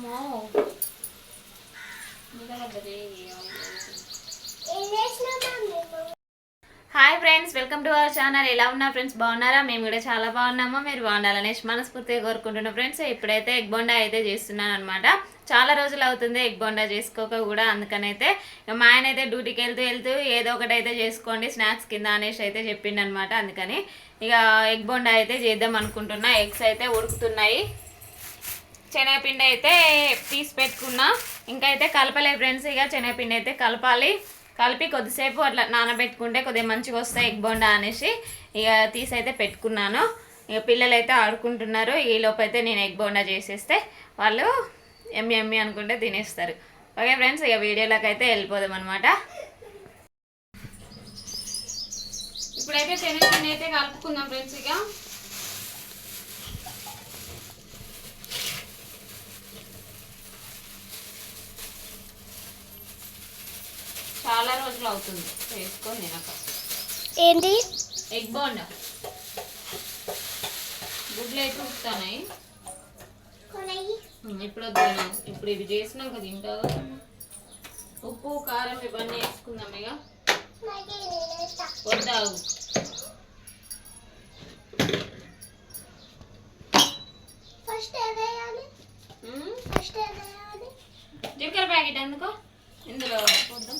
అమ్మో hi friends welcome to our channel. ఎలా ఉన్నా ఫ్రెండ్స్ బాగున్నారా? మేము కూడా చాలా బాగున్నాము. మీరు బాగుండాలని మనస్ఫూర్తిగా కోరుకుంటున్నాం ఫ్రెండ్స్. ఇప్పుడైతే ఎగ్ బొండా అయితే చేస్తున్నాను అనమాట చాలా రోజులు అవుతుంది ఎగ్ బొండా చేసుకోక కూడా అందుకనైతే ఇక మా ఆయన అయితే డ్యూటీకి వెళ్తూ వెళ్తూ ఏదో ఒకటి అయితే చేసుకోండి స్నాక్స్ కింద అనేసి అయితే చెప్పిండనమాట అందుకని ఇక ఎగ్ బొండా అయితే చేద్దాం అనుకుంటున్నా. ఎగ్స్ అయితే ఉడుకుతున్నాయి. శనగపిండి అయితే తీసి పెట్టుకున్నా. ఇంకా అయితే కలపలే ఫ్రెండ్స్ ఇక శనగపిండి అయితే కలపాలి. కలిపి కొద్దిసేపు అట్లా నానబెట్టుకుంటే కొద్దిగా మంచిగా వస్తాయి ఎగ్ బొండా అనేసి ఇక తీసి అయితే పెట్టుకున్నాను. ఇక పిల్లలు అయితే ఆడుకుంటున్నారు. ఈ లోపైతే నేను ఎగ్ బొండా చేసేస్తే వాళ్ళు ఎమ్మి ఎమ్మి అనుకుంటే తినేస్తారు. ఓకే ఫ్రెండ్స్ ఇక వీడియోలోకి అయితే వెళ్ళిపోదాం అనమాట ఇప్పుడైతే శనగపిండి అయితే కలుపుకుందాం ఫ్రెండ్స్ ఇక. చాలా రోజులు అవుతుంది. వేసుకొని తినక. ఏంటి? ఎగ్ బోండా గుడ్లు అయితే ఉడుకుతాయి ఇప్పుడు వద్దు. ఇప్పుడు ఇవి చేసినాక తింటావు ఉప్పు కారం ఇవన్నీ వేసుకుందాం ఇక వద్దావు జీలకర్ర ప్యాకెట్ ఎందుకో? ఇందులో పోద్దాం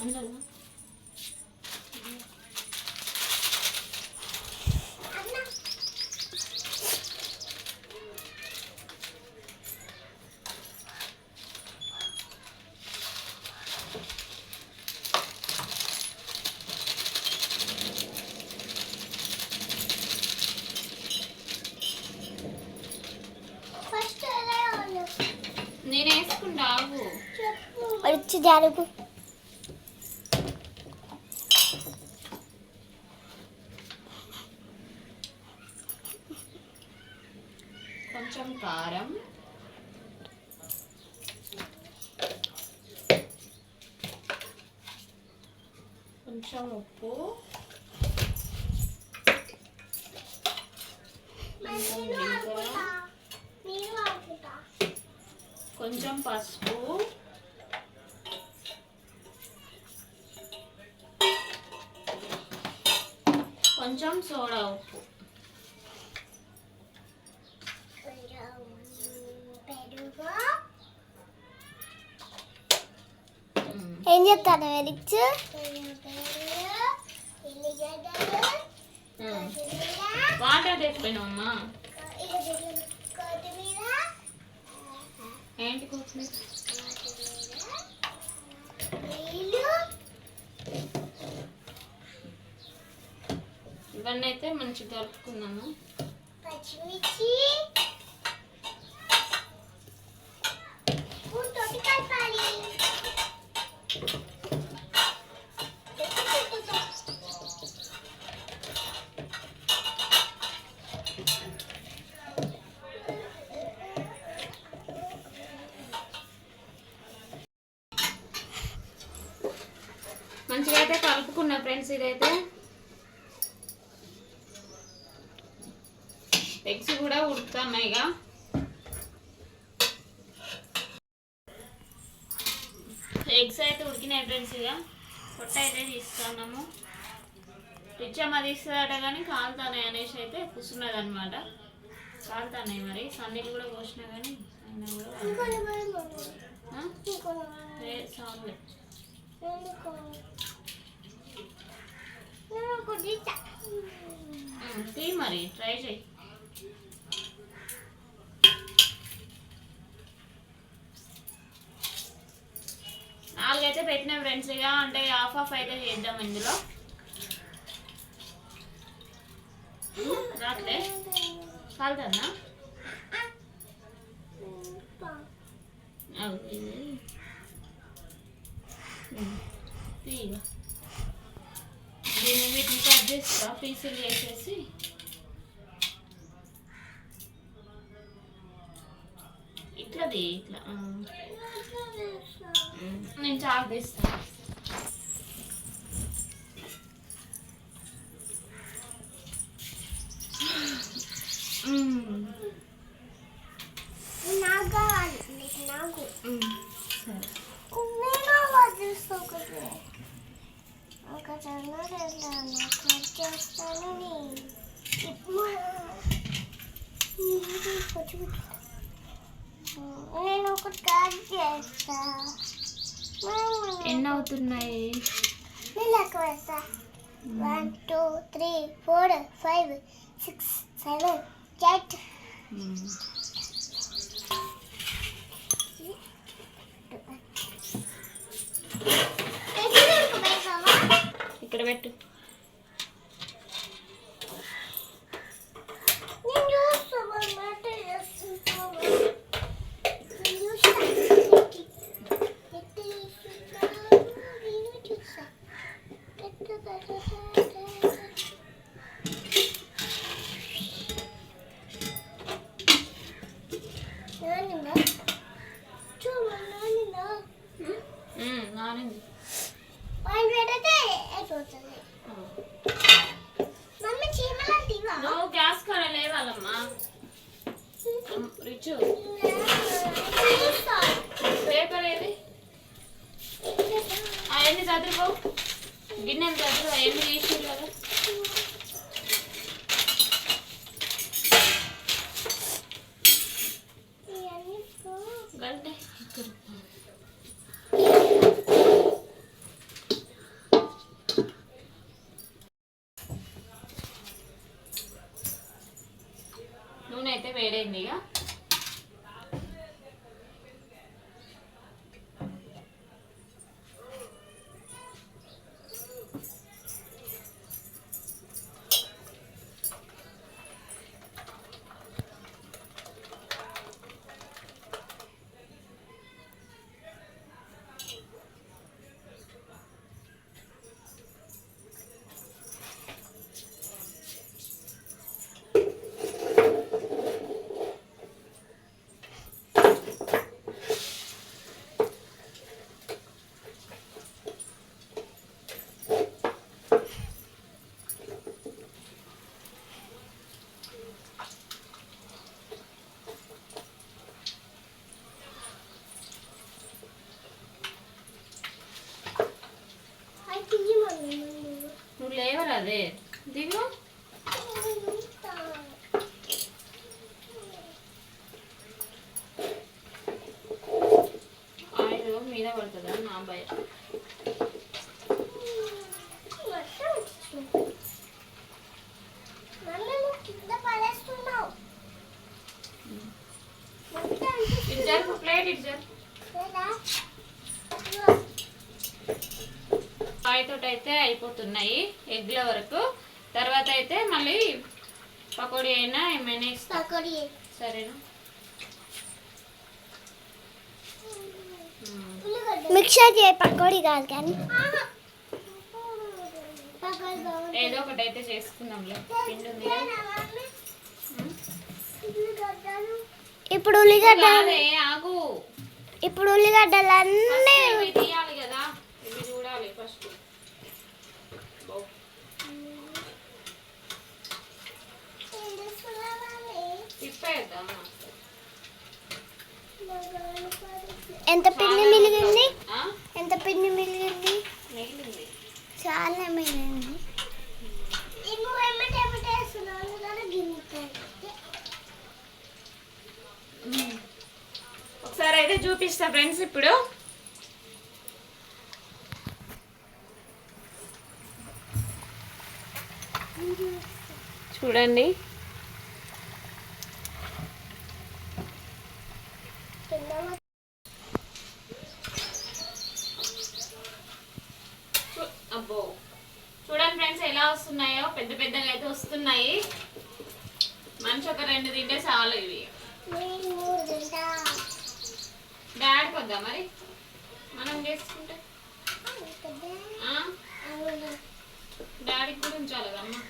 అందులో ఫస్ట్ ఏదేయాలి నేను వేసుకుంటా ఆగు చెప్పు వచ్చి జరుగు కొంచెం కారం కొంచెం ఉప్పు కొంచెం జీలకర్ర, నేను ఆడుకుంటా కొంచెం పసుపు కొంచెం సోడా ఉప్పు. ఏం చెప్తాను ఉమ్. వాటర్ ఏంటి కొత్తిమీర ఇవన్నీ అయితే మంచిగా కలుపుకుందాము పచ్చిమిర్చి మంచిగా అయితే కలుపుకున్నా ఫ్రెండ్స్ ఇదైతే. ఎగ్స్ కూడా ఉడుకుతున్నాయి ఇక ఎగ్స్ అయితే ఉడికినాయి ఫ్రెండ్స్ ఇక పొట్ట అయితే తీస్తున్నాము. రిచ్చమ్మ తీస్తుందట కానీ కాలుతానే అనేసి అయితే కూర్చున్నది అనమాట కాలుతాన్నాయి మరి. సన్నీళ్ళు కూడా పోసినా కానీ అయినా కూడా తీ మరి. ట్రై చేయి. అయితే పెట్టిన ఫ్రెండ్స్ ఇక అంటే హాఫ్ ఆఫ్ అయితే చేద్దాం ఇందులో. రాట్లే కాలుతుందా? దీన్ని వీటిని కట్ చేస్తా పీసులు చేసేసి. ఇట్లాది ఇట్లా ఆ. ఉమ్, నేను చాకు తీస్తా నాకు సరే నేను వదిలిపోకూడదు ఒక చదువు కట్ చేస్తాను నేను ఒకటి కట్ చేస్తా ఎన్ని అవుతున్నాయి one two three four five six seven eight. ఇక్కడ పెట్టు. రిచు పేపర్ ఏది? అవన్నీ చదువుకో. గిన్నెలు చదువు అవన్నీ తీసి కదా గంటే ఇక్కడ నూనె అయితే వేడైంది ఇక నువ్వు లేవరు అదే దిగు ఆయిల్ మీద పడుతుందా నా భయం జరుపు ప్లేట్ ఇటు అయితే అయిపోతున్నాయి ఎగ్ల వరకు. తర్వాత అయితే మళ్ళీ పకోడీ అయినా ఏమైనా ఇస్తా. సరేనా. మిక్సర్ చేయ పకోడీ కాదు కానీ. ఏదో ఒకటి అయితే చేసుకుందాంలే. పిండి ఉంది. ఇప్పుడు ఉల్లిగడ్డ ఆగు. ఇప్పుడు ఉల్లిగడ్డలన్నీ ఫస్ట్ ఇవి తీయాలి కదా. ఇవి చూడాలి ఫస్ట్. తిప్పేద్దామా ఎంత పిండి మిలిగింది ఆ? ఎంత పిండి మిలిగింది మిగిలింది. చాలా మిలిగింది ఒకసారి అయితే చూపిస్తా ఫ్రెండ్స్ ఇప్పుడు. చూడండి చూ- అబ్బో చూడండి ఫ్రెండ్స్ ఎలా వస్తున్నాయో పెద్ద పెద్దగా అయితే వస్తున్నాయి మనిషి ఒక రెండు తింటే చాలు ఇవి డాడీకి వద్దా మరి మనం చేసుకుంటే ఆ? డాడీకి కూడా ఉంచాలి కదమ్మా?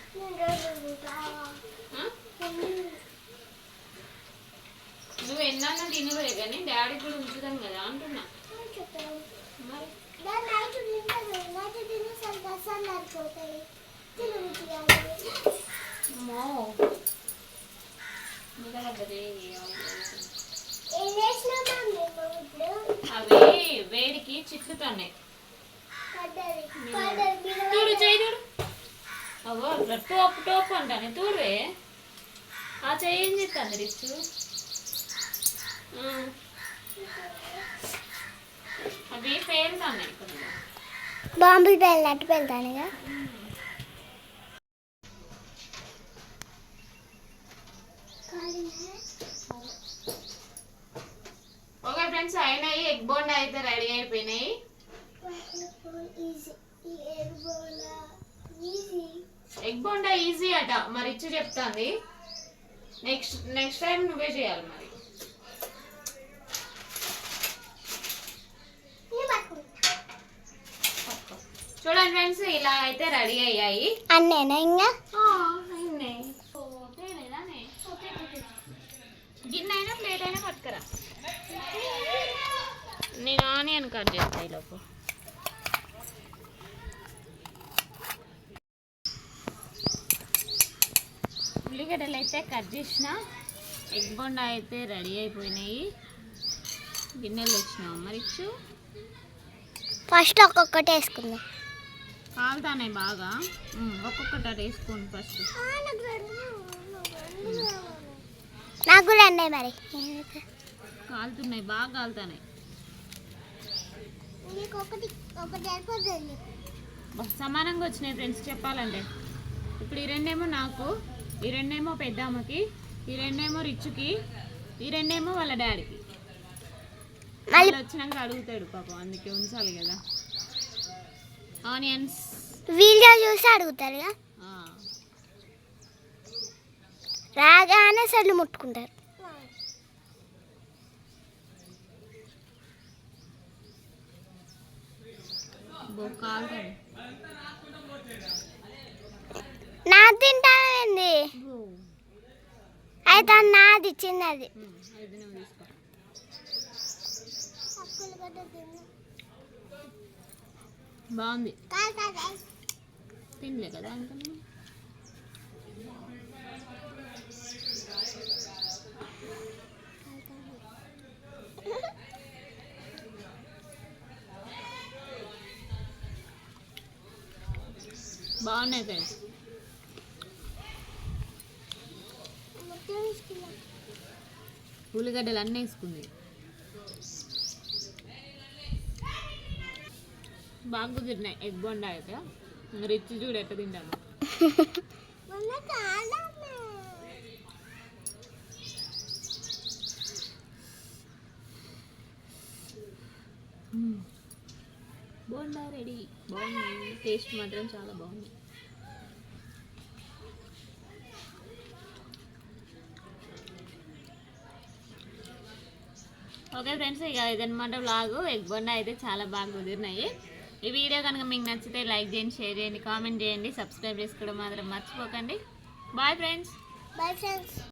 నువ్వు ఎన్నన్నా తినవే కానీ డాడీకి కూడా ఉంచుదాం కదా అంటున్నా. అవి వేడికి చిక్కుతున్నాయి. తూడు చేయి తూడు అవో అట్లా టోపు టోపు అంటాను తూడువే ఆ చెయ్యి ఏం చెప్తాను రిచ్చు. అవి కొన్ని బాంబులు వెళ్ళట్టు వెళ్తానుగా ఓకే ఫ్రెండ్స్ అయినాయి. ఎగ్ బోండా అయితే రెడీ అయిపోయినాయి. ఎగ్ బోండా ఈజీ అట. మరి ఇచ్చి చెప్తాంది. నెక్స్ట్ నెక్స్ట్ టైం నువ్వే చేయాలి మరి. చూడండి ఫ్రెండ్స్ ఇలా అయితే రెడీ అయ్యాయి. అన్నేనా ఇంకా? గిన్నె అయినా ప్లేట్ అయినా పట్టుకురా. నేను ఆనియన్ కట్ చేస్తాయి లోపు. ఉల్లిగడ్డలు అయితే కట్ చేసిన. ఎగ్ బొండా అయితే రెడీ అయిపోయినాయి. గిన్నెలు వచ్చినావు మరి ఇచ్చు. ఫస్ట్ ఒక్కొక్కటి వేసుకుందాం. కాలుతానే బాగా. ఒక్కొక్కటి అటు వేసుకోండి ఫస్ట్. నాకు కూడా అన్నాయి మరి. కాలుతున్నాయి బాగా కాలుతున్నాయి బా, సమానంగా వచ్చినాయి ఫ్రెండ్స్ చెప్పాలంటే. ఇప్పుడు ఈ రెండేమో నాకు. ఈ రెండేమో పెద్దమ్మకి ఈ రెండేమో రిచ్చుకి ఈ రెండేమో వాళ్ళ డాడీకి. మళ్ళీ వాళ్ళు వచ్చినాక అడుగుతాడు పాపం అందుకే ఉంచాలి కదా. ఆనియన్స్. వీడియో చూసి అడుగుతారుగా రాగానే సడ్లు ముట్టుకుంటారు. నా తింటానండి అయితే నాది చిన్నది. బాగుంది. తినలే కదా? బాగున్నాయి ఫ్రెండ్స్. ఉల్లిగడ్డలు అన్నీ వేసుకుంది. బాగా కుదిరినాయి. ఎగ్ బొండా అయితే. రిచ్ చూడు ఎట్ట తింటాము. బోండా రెడీ. బాగుంది. టేస్ట్ మాత్రం చాలా బాగుంది. ఓకే ఫ్రెండ్స్ ఇక ఇదనమాట వ్లాగ్ ఎగ్ బొండ అయితే చాలా బాగా కుదిరినాయి. ఈ వీడియో కనుక మీకు నచ్చితే లైక్ చేయండి షేర్ చేయండి కామెంట్ చేయండి. సబ్స్క్రైబ్ చేసుకోవడం మాత్రం మర్చిపోకండి. Bye friends bye friends